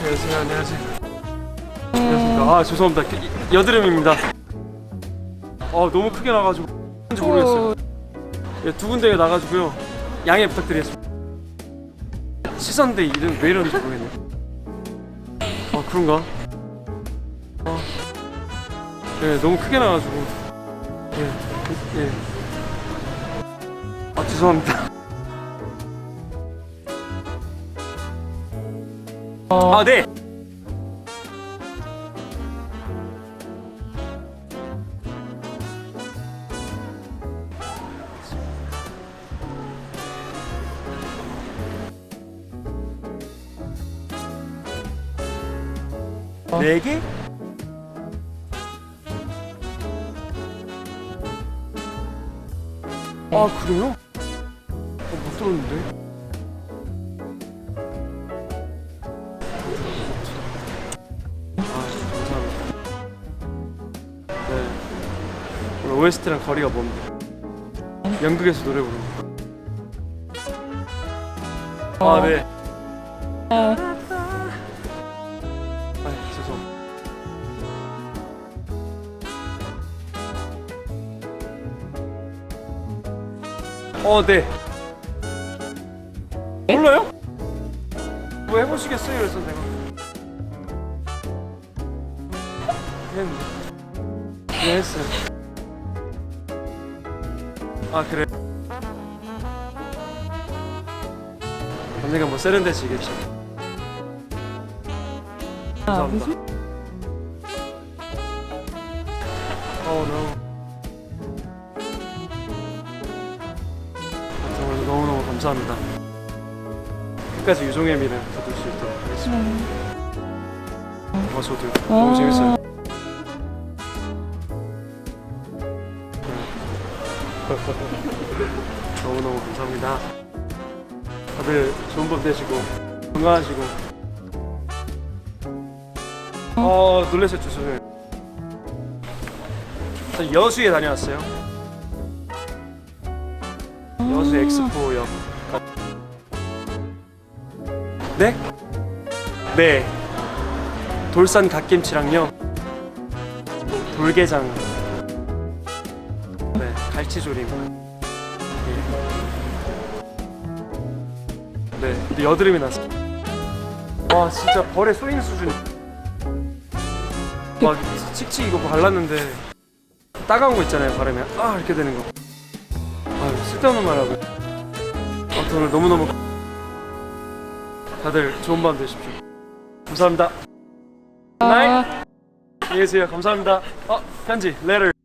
안녕하세요 안녕하세요. 아 죄송합니다. 그, 여드름입니다. 아 너무 크게 나가지고 뭔지 모르겠어요. 예, 두 군데에 나가지고요. 양해 부탁드리겠습니다. 씻었는데 이름 왜 이러는지 모르겠네요. 아 그런가? 아, 예, 너무 크게 나가지고. 예, 예. 아 죄송합니다. 아 네. 네 개? 아 그래요? 들었는데. 아. 네. OST랑 거리가 먼데. 연극에서 노래 부르는 거. 아 네. 아 죄송. 어, 네. 몰라요? 뭐 해보시겠어요? 그래서 내가. 했는데. 네, 했어요. 아, 그래. 언니가 뭐 세련되시겠죠. 감사합니다. 어, no. 정말 너무너무 감사합니다. 끝까지 유종의 미를 거둘 수 있도록 하겠습니다. 어, 저도 너무 재밌어요. 너무너무 감사합니다. 다들 좋은 밤 되시고 건강하시고. 어. 놀라셨죠 저는 저 여수에 다녀왔어요. 여수 엑스포역 네? 네 돌산 갓김치랑요 돌게장 네 갈치조림 네, 근데 여드름이 났어. 와, 진짜 벌에 쏘이는 수준. 막 칙칙 이거 발랐는데 따가운 거 있잖아요, 바르면 아 이렇게 되는 거. 아, 쓸데없는 말 하고. 아무튼 오늘 너무 너무 다들 좋은 밤 되십시오. 감사합니다. 나이. 안녕히 계세요. 감사합니다. 어, 편지, letter.